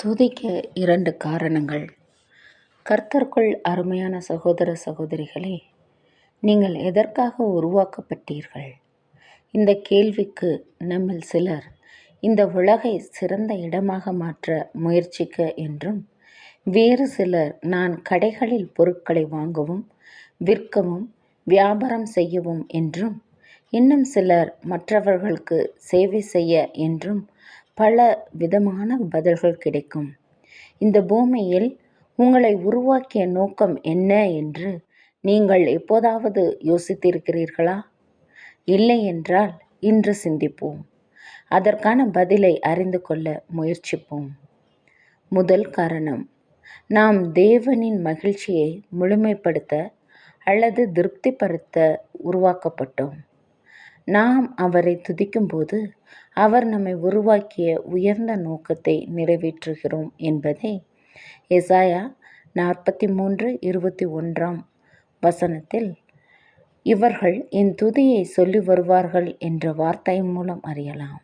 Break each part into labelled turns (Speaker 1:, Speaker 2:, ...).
Speaker 1: துதிக்க இரண்டு காரணங்கள். கர்த்தர்க்குள் அருமையான சகோதர சகோதரிகளே நீங்கள் எதற்காக உருவாக்கப்பட்டீர்கள்? இந்த கேள்விக்கு நம்மில் சிலர் இந்த உலகை சிறந்த இடமாக மாற்ற முயற்சிக்க என்றும் வேறு சிலர் நான் கடைகளில் பொருட்களை வாங்கவும் விற்கவும் வியாபாரம் செய்யவும் என்றும் இன்னும் சிலர் மற்றவர்களுக்கு சேவை செய்ய என்றும் பல விதமான பதில்கள் கிடைக்கும். இந்த பூமியில் உங்களை உருவாக்கிய நோக்கம் என்ன என்று நீங்கள் எப்போதாவது யோசித்திருக்கிறீர்களா? இல்லை என்றால் இன்று சிந்திப்போம். அதற்கான பதிலை அறிந்து கொள்ள முயற்சிப்போம். முதல் காரணம் நாம் தேவனின் மகிழ்ச்சியை முழுமைப்படுத்த அல்லது திருப்திப்படுத்த உருவாக்கப்பட்டோம். நாம் அவரை துதிக்கும்போது அவர் நம்மை உருவாக்கிய உயர்ந்த நோக்கத்தை நிறைவேற்றுகிறோம் என்பதை எசாயா நாற்பத்தி மூன்று இருபத்தி ஒன்றாம் வசனத்தில் இவர்கள் என் துதியை சொல்லி வருவார்கள் என்ற வார்த்தை மூலம் அறியலாம்.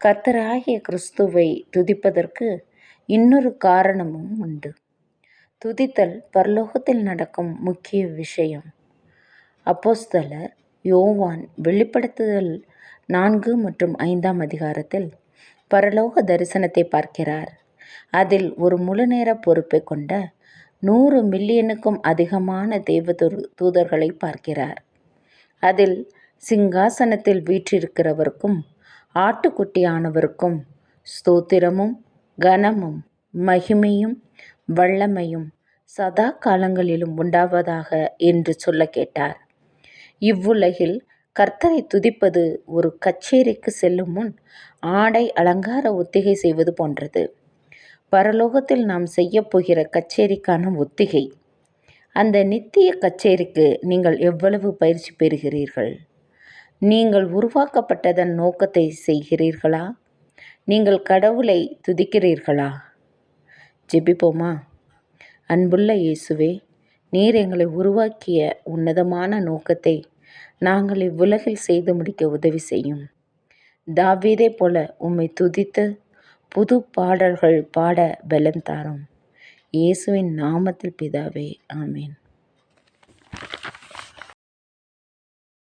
Speaker 1: கர்த்தராகிய கிறிஸ்துவை துதிப்பதற்கு இன்னொரு காரணமும் உண்டு. துதித்தல் பரலோகத்தில் நடக்கும் முக்கிய விஷயம். அப்போஸ்தலர் யோவான் வெளிப்படுத்துதல் நான்கு மற்றும் ஐந்தாம் அதிகாரத்தில் பரலோக தரிசனத்தை பார்க்கிறார். அதில் ஒரு முழுநேர பொறுப்பை கொண்ட நூறு மில்லியனுக்கும் அதிகமான தெய்வ தூதர்களை பார்க்கிறார். அதில் சிங்காசனத்தில் வீற்றிருக்கிறவருக்கும் ஆட்டுக்குட்டியானவருக்கும் ஸ்தோத்திரமும் கனமும் மகிமையும் வல்லமையும் சதா காலங்களிலும் உண்டாவதாக என்று சொல்ல கேட்டார். இவ்வுலகில் கர்த்தரை துதிப்பது ஒரு கச்சேரிக்கு செல்லும் முன் ஆடை அலங்கார ஒத்திகை செய்வது போன்றது. பரலோகத்தில் நாம் செய்யப்போகிற கச்சேரிக்கான ஒத்திகை. அந்த நித்திய கச்சேரிக்கு நீங்கள் எவ்வளவு பயிற்சி பெறுகிறீர்கள்? நீங்கள் உருவாக்கப்பட்டதன் நோக்கத்தை செய்கிறீர்களா? நீங்கள் கடவுளை துதிக்கிறீர்களா? ஜெபிப்போமா? அன்புள்ள இயேசுவே நீர் எங்களை உருவாக்கிய உன்னதமான நோக்கத்தை நாங்கள் இவ்வுலகில் செய்து முடிக்க உதவி செய்யும். தாவீதை போல உம்மை துதித்து புது பாடல்கள் பாட பலம் தாரும் இயேசுவின் நாமத்தில் பிதாவே ஆமேன்.